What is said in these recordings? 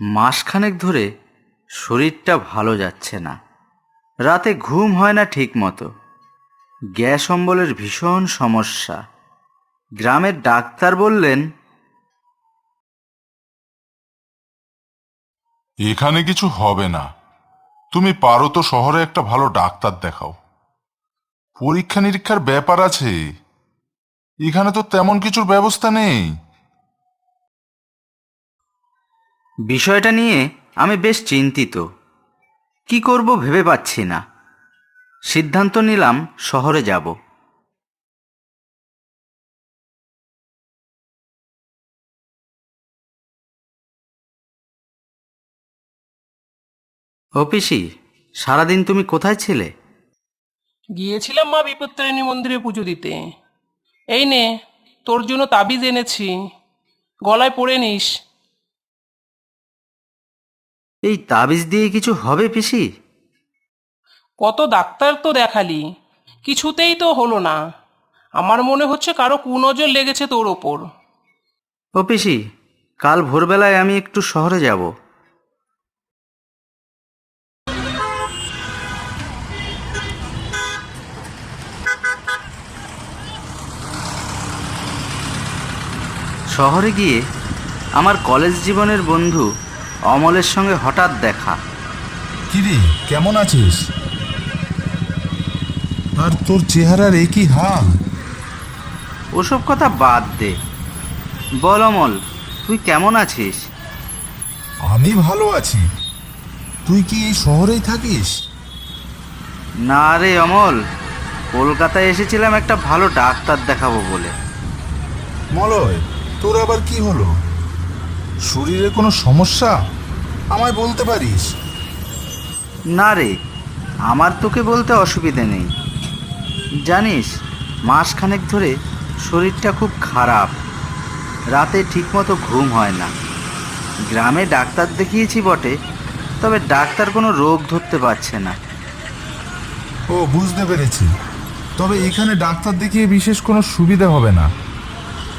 মাসখানেক ধরে শরীরটা ভালো যাচ্ছে না। রাতে ঘুম হয় না ঠিক মতো গ্যাস অম্বলের ভীষণ সমস্যা। গ্রামের ডাক্তার বললেন, এখানে কিছু হবে না। তুমি পারো তো শহরে একটা ভালো ডাক্তার দেখাও। পরীক্ষা নিরীক্ষার ব্যাপার আছে। এখানে তো তেমন কিছুর ব্যবস্থা নেই। বিষয়টা নিয়ে আমি বেশ চিন্তিত। কি করব ভেবে পাচ্ছি না। সিদ্ধান্ত নিলাম শহরে যাব। ও পিসি, সারাদিন তুমি কোথায় ছিলে? গিয়েছিলাম মা বিপত্তারিণী মন্দিরে পুজো দিতে। এই নে, তোর জন্য তাবিজ এনেছি। গলায় পরে নিস। এই তাবিজ দিয়ে কিছু হবে পিসি? কত ডাক্তার তো দেখালি কিছুতেই তো হলো না। আমার মনে হচ্ছে কারও কুনজর লেগেছে তোর ওপর। ও পিসি কাল ভোরবেলায় আমি একটু শহরে যাব। শহরে গিয়ে আমার কলেজ জীবনের বন্ধু অমলের সঙ্গে হঠাৎ দেখা। কিরে কেমন আছিস? আর তোর চেহারার একই হাল। ওসব কথা বাদ দে। বল অমল তুই কেমন আছিস? আমি ভালো আছি। তুই কি এই শহরেই থাকিস? না রে অমল কলকাতায় এসেছিলাম একটা ভালো ডাক্তার দেখাবো বলে। মলয় তোর আবার কি হলো? শরীরে কোনো সমস্যা? আমায় বলতে পারিস? না রে আমার তোকে বলতে অসুবিধে নেই। জানিস মাসখানেক ধরে শরীরটা খুব খারাপ। রাতে ঠিকমতো ঘুম হয় না। গ্রামে ডাক্তার দেখিয়েছি বটে তবে ডাক্তার কোনো রোগ ধরতে পারছে না। ও বুঝতে পেরেছি। তবে এখানে ডাক্তার দেখিয়ে বিশেষ কোনো সুবিধা হবে না।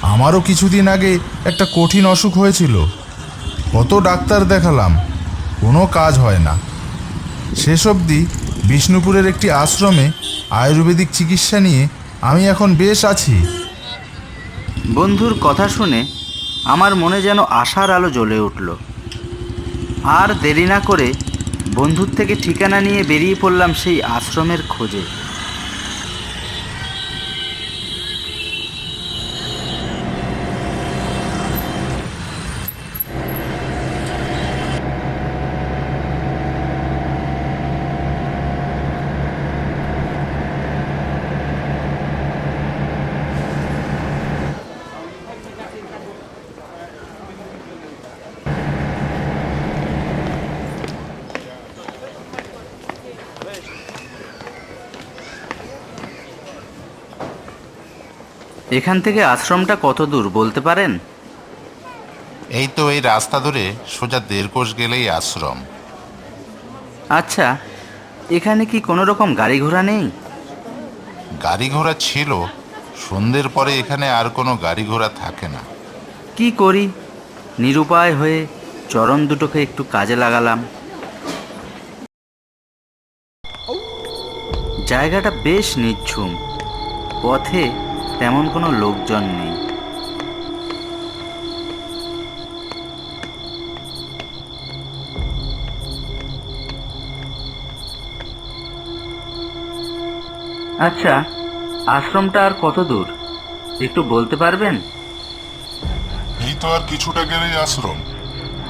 আমারও কিছুদিন আগে একটা কঠিন অসুখ হয়েছিল। কত ডাক্তার দেখালাম, কোনো কাজ হয় না। শেষ অবধি বিষ্ণুপুরের একটি আশ্রমে আয়ুর্বেদিক চিকিৎসা নিয়ে আমি এখন বেশ আছি। বন্ধুর কথা শুনে আমার মনে যেন আশার আলো জ্বলে উঠল। আর দেরি না করে বন্ধুর থেকে ঠিকানা নিয়ে বেরিয়ে পড়লাম সেই আশ্রমের খোঁজে। এখান থেকে আশ্রমটা কত দূর বলতে পারেন? এই তো এই রাস্তা ধরে সোজা দেড় কোষ গেলেই আশ্রম। আচ্ছা এখানে কি কোনো রকম গাড়ি ঘোড়া নেই? গাড়ি ঘোড়া ছিল সন্ধ্যের পরে এখানে আর কোনো গাড়ি ঘোড়া থাকে না। কি করি? নিরুপায় হয়ে চরণ দুটোকে একটু কাজে লাগালাম। জায়গাটা বেশ নিঝুম পথে তেমন কোনো লোকজন নেই। আচ্ছা আশ্রমটা আর কত দূর? একটু বলতে পারবেন? এই তো আর কিছুটা গেলেই আশ্রম।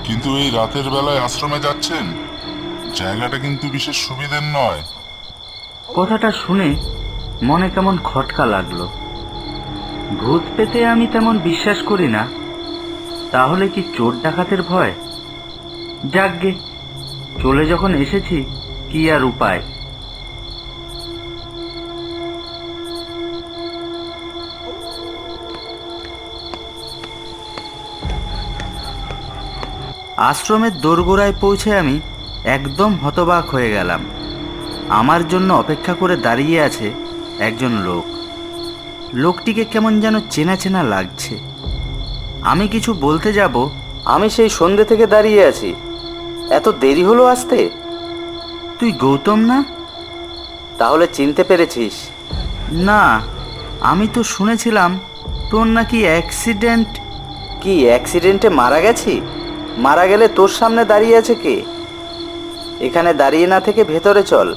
কিন্তু এই রাতের বেলায় আশ্রমে যাচ্ছেন জায়গাটা কিন্তু বিশেষ সুবিধের নয়। কথাটা শুনে মনে কেমন খটকা লাগল। ভূত পেতে আমি তেমন বিশ্বাস করি না। তাহলে কি চোর ডাকাতের ভয়? যাকগে, চলে যখন এসেছি, কি আর উপায়? আশ্রমের দোরগোড়ায় পৌঁছে আমি একদম হতবাক হয়ে গেলাম। আমার জন্য অপেক্ষা করে দাঁড়িয়ে আছে একজন লোক। লোকটিকে কেমন যেন চেনা চেনা লাগছে। আমি কিছু বলতে যাব? আমি সেই সন্ধে থেকে দাঁড়িয়ে আছি। এত দেরি হলো আসতে? তুই গৌতম না? তাহলে চিনতে পেরেছিস। না আমি তো শুনেছিলাম তোর নাকি অ্যাক্সিডেন্ট। কি অ্যাক্সিডেন্টে মারা গেছি? মারা গেলে তোর সামনে দাঁড়িয়ে আছে কে? এখানে দাঁড়িয়ে না থেকে ভেতরে চল।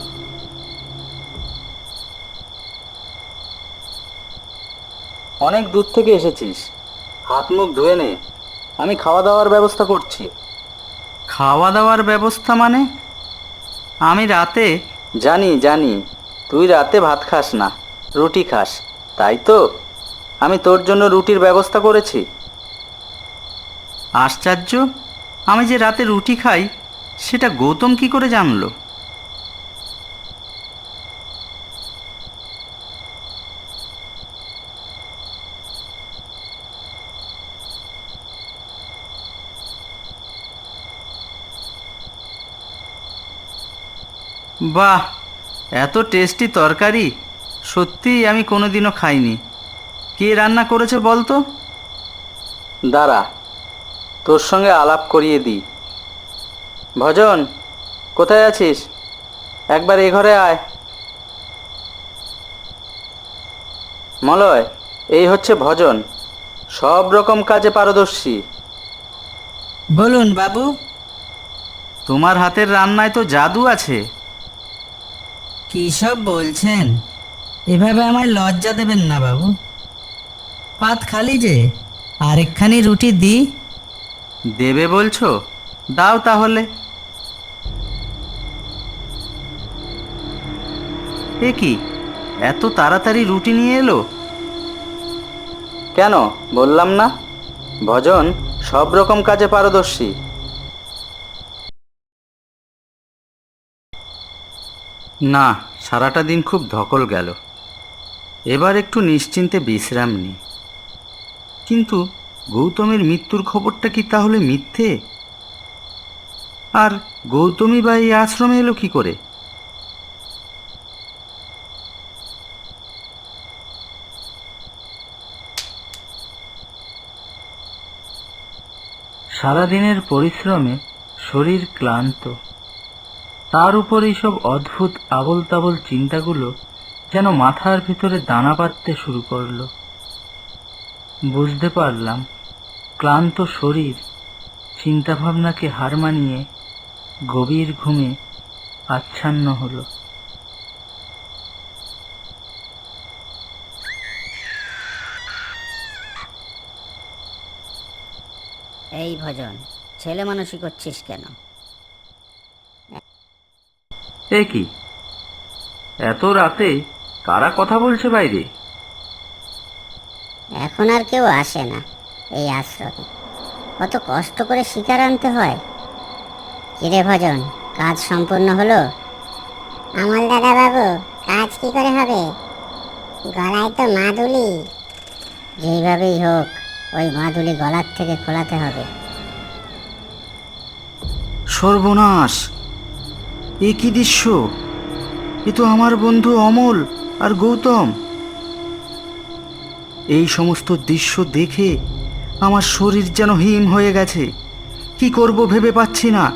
অনেক দূর থেকে এসেছিস। হাত মুখ ধুয়ে নে। আমি খাওয়া দাওয়ার ব্যবস্থা করছি। খাওয়া দাওয়ার ব্যবস্থা মানে? আমি রাতে? জানি জানি। তুই রাতে ভাত খাস না রুটি খাস তাই তো? আমি তোর জন্য রুটির ব্যবস্থা করেছি। আশ্চর্য! আমি যে রাতে রুটি খাই সেটা গৌতম কি করে জানলো? বাহ এত টেস্টি তরকারি। সত্যিই আমি কোনোদিনও খাইনি। কে রান্না করেছে বলতো? দাঁড়া তোর সঙ্গে আলাপ করিয়ে দিই। ভজন কোথায় আছিস? একবার এ ঘরে আয়। মলয় এই হচ্ছে ভজন। সব রকম কাজে পারদর্শী। বলুন বাবু তোমার হাতের রান্নায় তো জাদু আছে। কী সব বলছেন? এভাবে আমায় লজ্জা দেবেন না বাবু। পাত খালি যে, আরেকখানি রুটি দিই। দেবে বলছো? দাও তাহলে। এ কি, এত তাড়াতাড়ি রুটি নিয়ে এলো? কেন, বললাম না? ভজন সব রকম কাজে পারদর্শী। না, সারাটা দিন খুব ধকল গেল। এবার একটু নিশ্চিন্তে বিশ্রাম নিই কিন্তু গৌতমের মৃত্যুর খবরটা কি তাহলে মিথ্যে? আর গৌতমী বা এই আশ্রমে এলো কি করে? সারাদিনের পরিশ্রমে শরীর ক্লান্ত। তার উপর এইসব অদ্ভুত আবল তাবল চিন্তাগুলো যেন মাথার ভিতরে দানা পাততে শুরু করল। বুঝতে পারলাম, ক্লান্ত শরীর চিন্তাভাবনাকে হার মানিয়ে গভীর ঘুমে আচ্ছন্ন হলো। এই ভজন, ছেলে মানুষই করছিস কেন? এ কি? এত রাতে কারা কথা বলছে বাইরে? এখন আর কেউ আসে না এই আশ্রমে। কত কষ্ট করে শিকার আনতে হয়। কিরে ভজন কাজ সম্পূর্ণ হলো? আমল দাদা বাবু কাজ কি করে হবে? গলায় তো মাদুলি। যেইভাবেই হোক ওই মাদুলি গলার থেকে খোলাতে হবে। সর্বনাশ! এ কি দৃশ্য। এ তো আমার বন্ধু অমল আর গৌতম। এই সমস্ত দৃশ্য দেখে আমার শরীর যেন হিম হয়ে গেছে। কি করব ভেবে পাচ্ছি না।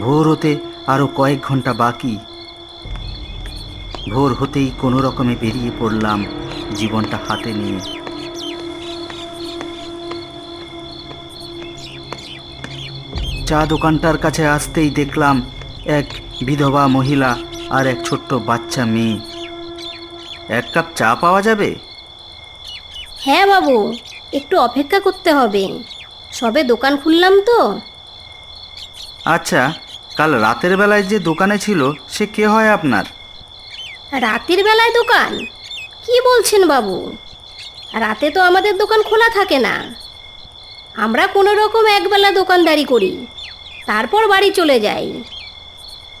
ভোর হতে আরও কয়েক ঘণ্টা বাকি। ভোর হতেই কোনো রকমে বেরিয়ে পড়লাম জীবনটা হাতে নিয়ে। চা দোকানটার কাছে আসতেই দেখলাম এক বিধবা মহিলা আর এক ছোট্ট বাচ্চা মেয়ে। এক কাপ চা পাওয়া যাবে? হ্যাঁ বাবু একটু অপেক্ষা করতে হবে। সবে দোকান খুললাম তো। আচ্ছা কাল রাতের বেলায় যে দোকানে ছিল সে কে হয় আপনার? রাতের বেলায় দোকান? কি বলছেন বাবু? রাতে তো আমাদের দোকান খোলা থাকে না। আমরা কোনো রকম একবেলা দোকানদারি করি। তারপর বাড়ি চলে যাই।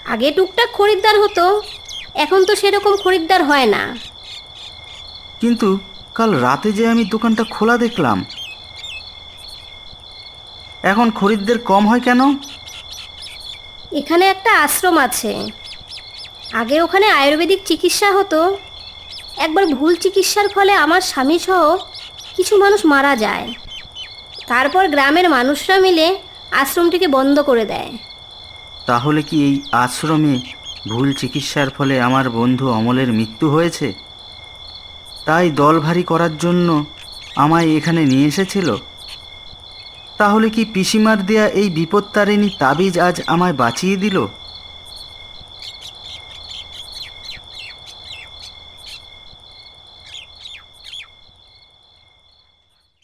আগে টুকটাক খরিদ্দার হতো এখন তো সেরকম খরিদ্দার হয় না। কিন্তু কাল রাতে যে আমি দোকানটা খোলা দেখলাম এখন খরিদ্দের কম হয় কেন? এখানে একটা আশ্রম আছে। আগে ওখানে আয়ুর্বেদিক চিকিৎসা হতো। একবার ভুল চিকিৎসার ফলে আমার স্বামী সহ কিছু মানুষ মারা যায়। তারপর গ্রামের মানুষরা মিলে আশ্রমটিকে বন্ধ করে দেয়। তাহলে কি এই আশ্রমে ভুল চিকিৎসার ফলে আমার বন্ধু অমলের মৃত্যু হয়েছে? তাই দল ভারী করার জন্য আমায় এখানে নিয়ে এসেছিল। তাহলে কি পিসিমার দেয়া এই বিপত্তারিণী তাবিজ আজ আমায় বাঁচিয়ে দিল?